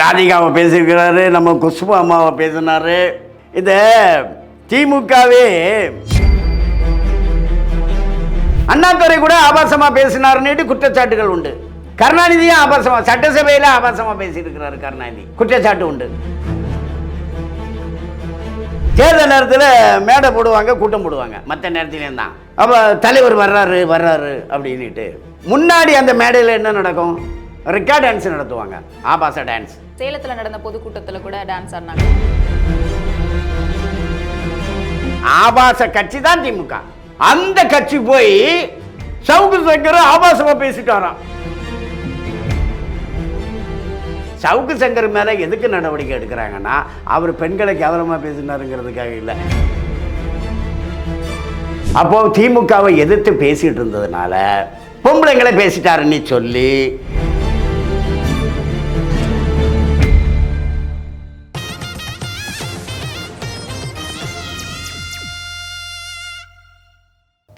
ராதிகாவை பேசியிருக்கிறாரு நம்ம குஷ்பு அம்மாவை பேசினாரு. இந்த திமுகவே அண்ணாதுரை கூட ஆபாசமாக பேசினாருன்னுட்டு குற்றச்சாட்டுகள் உண்டு. கருணாநிதியும் ஆபாசமா சட்டசபையில ஆபாசமா பேசியிருக்கிறாரு கருணாநிதி. குற்றச்சாட்டு உண்டு. தேர்தல் நேரத்தில் மேடை போடுவாங்க கூட்டம் போடுவாங்க. மற்ற நேரத்துலேயும் தான். அப்போ தலைவர் வர்றாரு வர்றாரு அப்படின்னுட்டு. முன்னாடி அந்த மேடையில் என்ன நடக்கும்? ரெக்கார்ட் டான்ஸ் நடத்துவாங்க. ஆபாச டான்ஸ் சேலத்துல நடந்த பொதுக்கூட்டத்துல கூட டான்ஸ் ஆடினாங்க. ஆபாச கட்சி தான் திமுக. அந்த கட்சி போய் சவுக்கு சங்கர் ஆபாசமா பேசிட்டாராம். சவுக்கு சங்கர் மேல எதுக்கு நடவடிக்கை எடுக்கிறாங்கன்னா அவர் பெண்களை கேவலமா பேசினாருங்கிறதுக்காக இல்லை. அப்போ திமுகவை எதிர்த்து பேசிட்டு இருந்ததுனால பொம்பளைங்களை பேசிட்டாருன்னு சொல்லி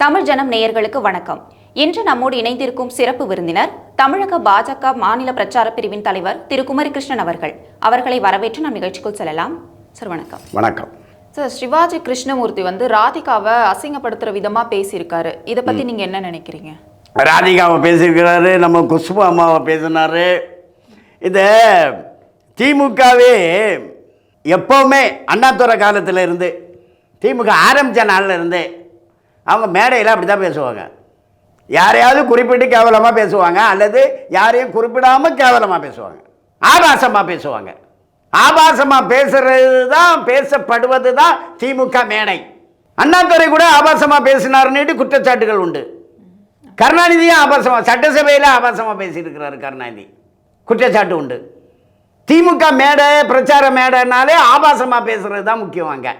தமிழ் ஜனம் நேயர்களுக்கு வணக்கம். இன்று நம்மோடு இணைந்திருக்கும் சிறப்பு விருந்தினர் தமிழக பாஜக மாநில பிரச்சார பிரிவின் தலைவர் திரு குமரிகிருஷ்ணன் அவர்கள். அவர்களை வரவேற்று நம் நிகழ்ச்சிக்குள் செல்லலாம். சார் வணக்கம். வணக்கம். சார் சிவாஜி கிருஷ்ணமூர்த்தி வந்து ராதிகாவை அசிங்கப்படுத்துற விதமா பேசியிருக்காரு. இதை பத்தி நீங்க என்ன நினைக்கிறீங்க? ராதிகாவை பேசியிருக்கிறாரு. நம்ம குஷ்பு அம்மாவை பேசினாரு. இந்த திமுகவே எப்போவுமே அண்ணாதுரை காலத்தில் இருந்து திமுக ஆரம்பித்த நாளில் இருந்து அவங்க மேடையில் அப்படி தான் பேசுவாங்க. யாரையாவது குறிப்பிட்டு கேவலமாக பேசுவாங்க அல்லது யாரையும் குறிப்பிடாமல் கேவலமாக பேசுவாங்க. ஆபாசமாக பேசுவாங்க. ஆபாசமாக பேசுறது தான் பேசப்படுவது தான் திமுக மேடை. அண்ணாதுரை கூட ஆபாசமாக பேசினார்னுட்டு குற்றச்சாட்டுகள் உண்டு. கருணாநிதியும் ஆபாசமா சட்டசபையில் ஆபாசமாக பேசியிருக்கிறாரு கருணாநிதி. குற்றச்சாட்டு உண்டு. திமுக மேடை பிரச்சார மேடைனாலே ஆபாசமாக பேசுறது தான் முக்கியம் அங்கே.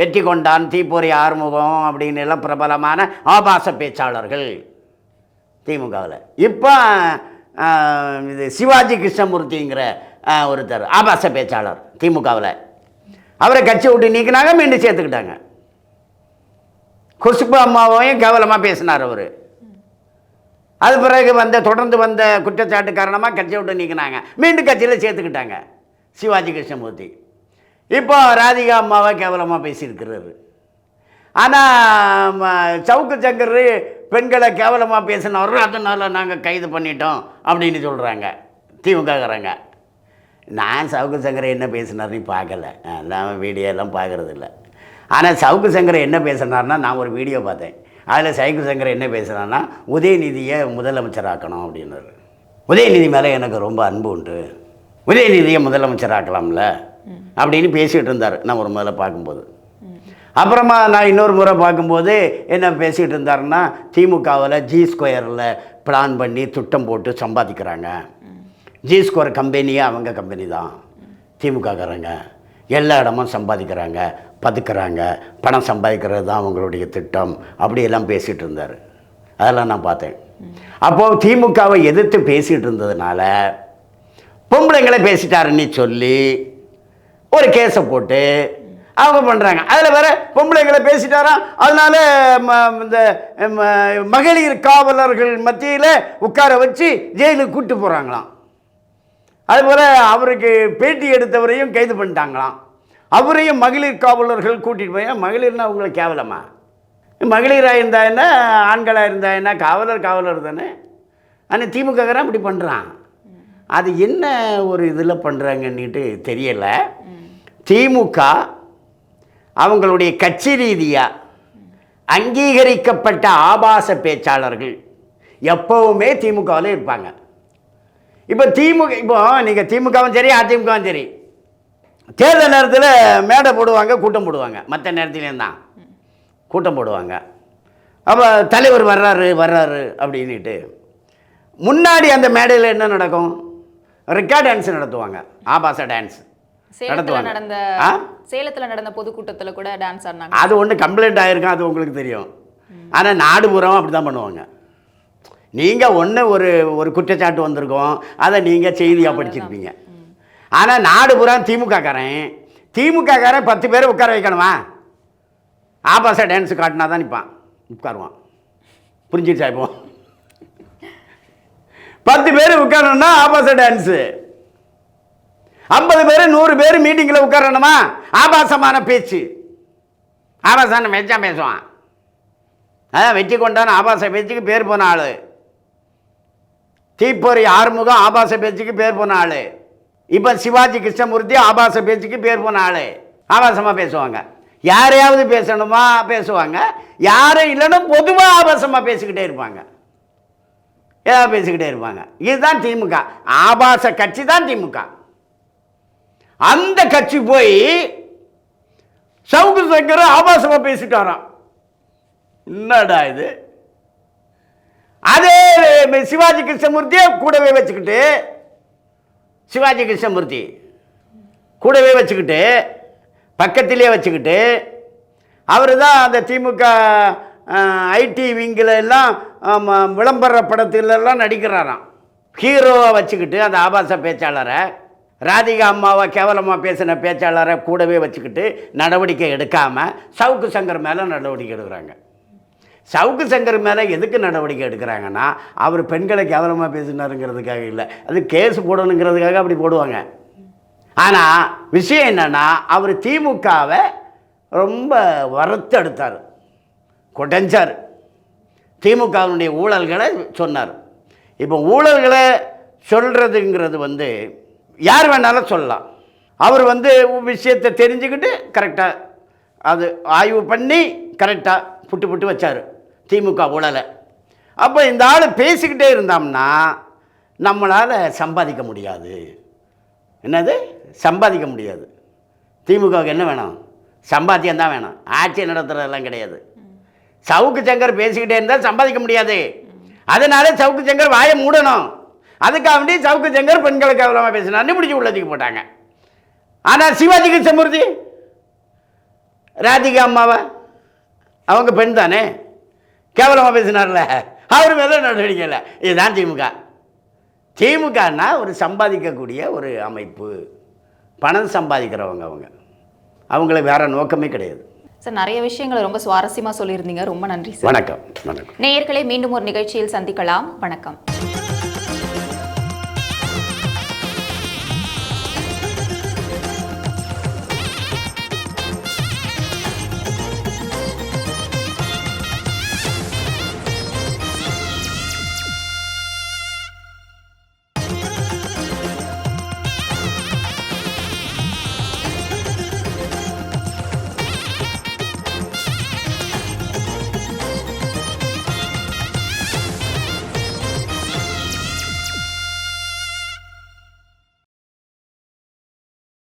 வெற்றி கொண்டான் தீப்பொறி ஆறுமுகம் அப்படின்னு எல்லாம் பிரபலமான ஆபாச பேச்சாளர்கள் திமுகவில். இப்போ இது சிவாஜி கிருஷ்ணமூர்த்திங்கிற ஒருத்தர் ஆபாச பேச்சாளர் திமுகவில். அவரை கட்சி விட்டு நீக்கினாங்க மீண்டும் சேர்த்துக்கிட்டாங்க. குஷ்பு அம்மாவையும் கேவலமாக பேசினார் அவர். அது பிறகு வந்த தொடர்ந்து வந்த குற்றச்சாட்டு காரணமாக கட்சியை விட்டு நீக்கினாங்க. மீண்டும் கட்சியில் சேர்த்துக்கிட்டாங்க சிவாஜி கிருஷ்ணமூர்த்தி. இப்போ ராதிகா அம்மாவை கேவலமாக பேசியிருக்கிறாரு. ஆனால் சவுக்கு சங்கர் பெண்களை கேவலமாக பேசினவர் அதனால் நாங்கள் கைது பண்ணிட்டோம் அப்படின்னு சொல்கிறாங்க திமுகங்கிறாங்க நான் சவுக்கு சங்கரை என்ன பேசினார்னு பார்க்கல. நான் வீடியோ எல்லாம் பார்க்கறது இல்லை ஆனால் சவுக்கு சங்கரை என்ன பேசினார்னா நான் ஒரு வீடியோ பார்த்தேன். அதில் சவுக்கு சங்கரை என்ன பேசுனார்னா உதயநிதியை முதலமைச்சராக்கணும் அப்படின்னாரு. உதயநிதி மேலே எனக்கு ரொம்ப அன்பு உண்டு. உதயநிதியை முதலமைச்சராக்கலாம்ல. அப்படின்னு பேசிகிட்டு இருந்தார். நான் ஒரு முதல்ல பார்க்கும்போது. அப்புறமா நான் இன்னொரு முறை பார்க்கும்போது என்ன பேசிகிட்டு இருந்தாருன்னா திமுகவில் ஜி ஸ்கொயரில் பிளான் பண்ணி திட்டம் போட்டு சம்பாதிக்கிறாங்க. ஜி ஸ்கொயர் கம்பெனியே அவங்க கம்பெனி தான். திமுகக்காரங்க எல்லா இடமும் சம்பாதிக்கிறாங்க பதுக்கிறாங்க. பணம் சம்பாதிக்கிறது தான் அவங்களுடைய திட்டம் அப்படியெல்லாம் பேசிகிட்டு இருந்தார். அதெல்லாம் நான் பார்த்தேன். அப்போது திமுகவை எதிர்த்து பேசிகிட்டு இருந்ததுனால பொம்பளைங்களை பேசிட்டாருன்னு சொல்லி ஒரு கேஸை போட்டு அவங்க பண்ணுறாங்க அதில் வேற பொம்பளைங்களை பேசிட்டாராம். அதனால ம- இந்த ம- மகளிர் காவலர்கள் மத்தியில் உட்கார வச்சு ஜெயிலுக்கு கூப்பிட்டு போகிறாங்களாம் அதுபோல் அவருக்கு பேட்டி எடுத்தவரையும் கைது பண்ணிட்டாங்களாம். அவரையும் மகளிர் காவலர்கள் கூட்டிகிட்டு போய் மகளிர்னா அவங்களை கேவலமா? மகளிராக இருந்தா என்ன? ஆண்களாக இருந்தா என்ன? காவலர் காவலர் தானே? ஆனால் திமுககாரன் அப்படி பண்ணுறான் அது என்ன ஒரு இதில் பண்ணுறாங்கன்னுட்டு தெரியலை. திமுக அவங்களுடைய கட்சி ரீதியாக அங்கீகரிக்கப்பட்ட ஆபாச பேச்சாளர்கள் எப்பவுமே திமுகவில் இருப்பாங்க. இப்போ திமுக இப்போ நீங்கள் திமுகவும் சரி அதிமுகவும் சரி. தேர்தல் நேரத்தில் மேடை போடுவாங்க கூட்டம் போடுவாங்க. மற்ற நேரத்துலேயும் தான் கூட்டம் போடுவாங்க. அப்போ தலைவர் வர்றாரு வர்றாரு அப்படின்னுட்டு முன்னாடி அந்த மேடையில் என்ன நடக்கும்? ரெக்கார்ட் டான்ஸ் நடத்துவாங்க. ஆபாச டான்ஸ் நடத்துவாங்க. நடந்த? சேலத்துல நடந்த பொதுக்கூட்டத்துல கூட டான்ஸ் ஆடினாங்க. அது ஒன்று கம்ப்ளைண்ட் ஆகிருக்கும் அது உங்களுக்கு தெரியும். ஆனால் நாடு பூராவும் அப்படி தான் பண்ணுவாங்க. நீங்கள் ஒன்று ஒரு ஒரு குற்றச்சாட்டு வந்திருக்கோம் அதை நீங்கள் செய்தியாக படிச்சிருப்பீங்க. ஆனால் நாடு பூரா திமுககாரன் திமுககாரன் பத்து பேரை உட்கார வைக்கணுமா? ஆபாச டான்ஸ் காட்டினா தான் நிற்பான் உட்காருவான். புரிஞ்சிடுச்சா இப்போ? பத்து பேர் உட்காரணும்னா ஆபாச டான்ஸு ஐம்பது பேர் நூறு பேர் மீட்டிங்கில் உட்காரணுமா? ஆபாசமான பேச்சு. ஆபாசமான மெச்சா பேசுவான். அதான் வெற்றி கொண்டான ஆபாச பேச்சுக்கு பேர் போன ஆள். தீப்பொறி ஆறுமுகம் ஆபாச பேச்சுக்கு பேர் போன ஆள். இப்போ சிவாஜி கிருஷ்ணமூர்த்தி ஆபாச பேச்சுக்கு பேர் போன ஆள். ஆபாசமாக பேசுவாங்க. யாரையாவது பேசணுமா? பேசுவாங்க. யாரும் இல்லைன்னா பொதுவாக ஆபாசமாக பேசிக்கிட்டே இருப்பாங்க. ஏதாவது பேசிக்கிட்டே இருப்பாங்க. இதுதான் திமுக. ஆபாச கட்சி தான் திமுக. அந்த கட்சி போய் சவுக்கு சங்கர் ஆபாசமாக பேசிட்டாராம். என்னடா இது? அதே சிவாஜி கிருஷ்ணமூர்த்தியை கூடவே வச்சுக்கிட்டு சிவாஜி கிருஷ்ணமூர்த்தி கூடவே வச்சுக்கிட்டு பக்கத்திலே வச்சுக்கிட்டு அவர் தான் அந்த திமுக ஐடி விங்கில் எல்லாம் விளம்பர படத்துலலாம் நடிக்கிறாராம். ஹீரோவை வச்சுக்கிட்டு அந்த ஆபாச பேச்சாளரை ராதிகா அம்மாவை கேவலமாக பேசின பேச்சாளரை கூடவே வச்சுக்கிட்டு நடவடிக்கை எடுக்காமல் சவுக்கு சங்கர் மேலே நடவடிக்கை எடுக்கிறாங்க. சவுக்கு சங்கர் மேலே எதுக்கு நடவடிக்கை எடுக்கிறாங்கன்னா அவர் பெண்களை கேவலமாக பேசினாருங்கிறதுக்காக இல்லை. அது கேஸ் போடணுங்கிறதுக்காக அப்படி போடுவாங்க. ஆனால் விஷயம் என்னென்னா அவர் திமுகவை ரொம்ப வறுத்தெடுத்தார். கொடைஞ்சார். திமுகவினுடைய ஊழல்களை சொன்னார். இப்போ ஊழல்களை சொல்கிறதுங்கிறது வந்து யார் வேணாலும் சொல்லலாம். அவர் வந்து விஷயத்தை தெரிஞ்சுக்கிட்டு கரெக்டாக அது ஆய்வு பண்ணி கரெக்டாக புட்டு புட்டு வச்சார் திமுக உழலை அப்போ இந்த ஆள் பேசிக்கிட்டே இருந்தோம்னா நம்மளால் சம்பாதிக்க முடியாது. என்னது? சம்பாதிக்க முடியாது. திமுகவுக்கு என்ன வேணும்? சம்பாத்தியம் தான் வேணும். ஆட்சி நடத்துறதெல்லாம் கிடையாது. சவுக்கு சங்கர் பேசிக்கிட்டே இருந்தால் சம்பாதிக்க முடியாது. அதனால சவுக்கு சங்கர் வாயை மூடணும். அதுக்காக வேண்டி சவுக்கு சங்கர் பெண்களுக்கு கவலமாக பேசினார்னு பிடிச்சி உள்ளதுக்கு போட்டாங்க. ஆனால் சிவாஜி கிருஷ்ணமூர்த்தி ராதிகா அம்மாவை அவங்க பெண் தானே? கேவலமாக பேசினார்ல. அவர் மேலே நடவடிக்கை இல்லை. இதுதான் திமுக. திமுகன்னா ஒரு சம்பாதிக்கக்கூடிய ஒரு அமைப்பு. பணம் சம்பாதிக்கிறவங்க அவங்க. அவங்களுக்கு வேற நோக்கமே கிடையாது. சார் நிறைய விஷயங்களை ரொம்ப சுவாரஸ்யமா சொல்லியிருந்தீங்க. ரொம்ப நன்றி சார். வணக்கம். வணக்கம். நேயர்களை மீண்டும் ஒரு நிகழ்ச்சியில் சந்திக்கலாம். வணக்கம்.